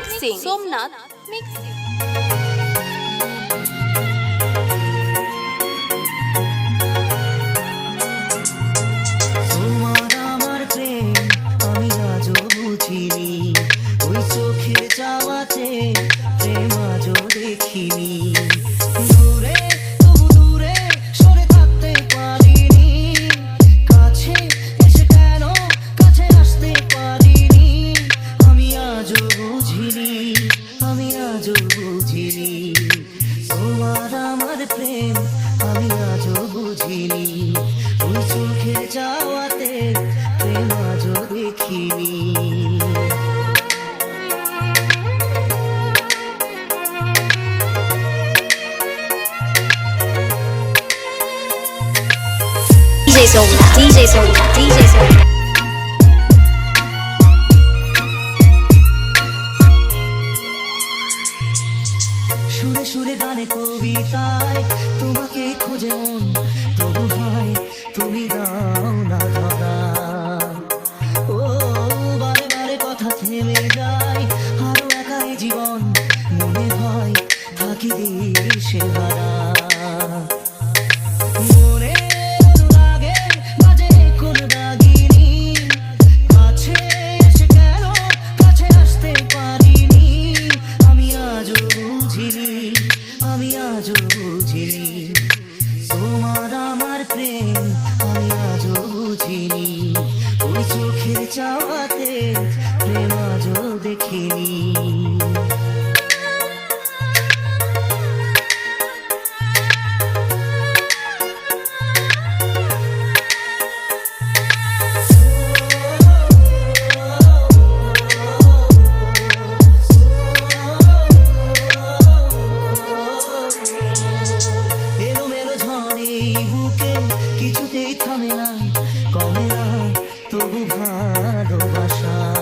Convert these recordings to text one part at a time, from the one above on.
mixing. Somnath mixing. যাওয়াতে প্রেম আজও দেখিনি DJ Soulna, DJ Soulna, DJ Soulna. সুরে সুরে গানে কবিতায় তোমাকে খুঁজে মন তবু ভাই তুমি দাও থেমে যায়। আরও একাই জীবন মনে হয় থাকি দিশে হারা আমি আজও বুঝিনি। তোমার আমার প্রেম, আমি আজও বুঝিনি। ওই চোখের চাওয়াতে না কমে না তবু ভালোবাসা।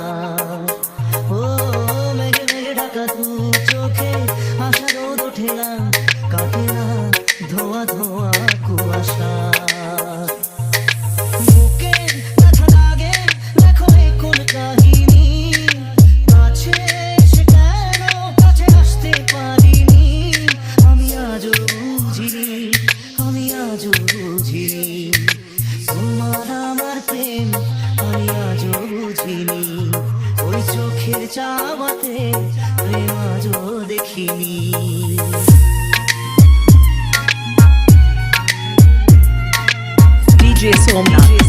চোখের চাওয়াতে তুই আজও দেখিনি DJ Somna.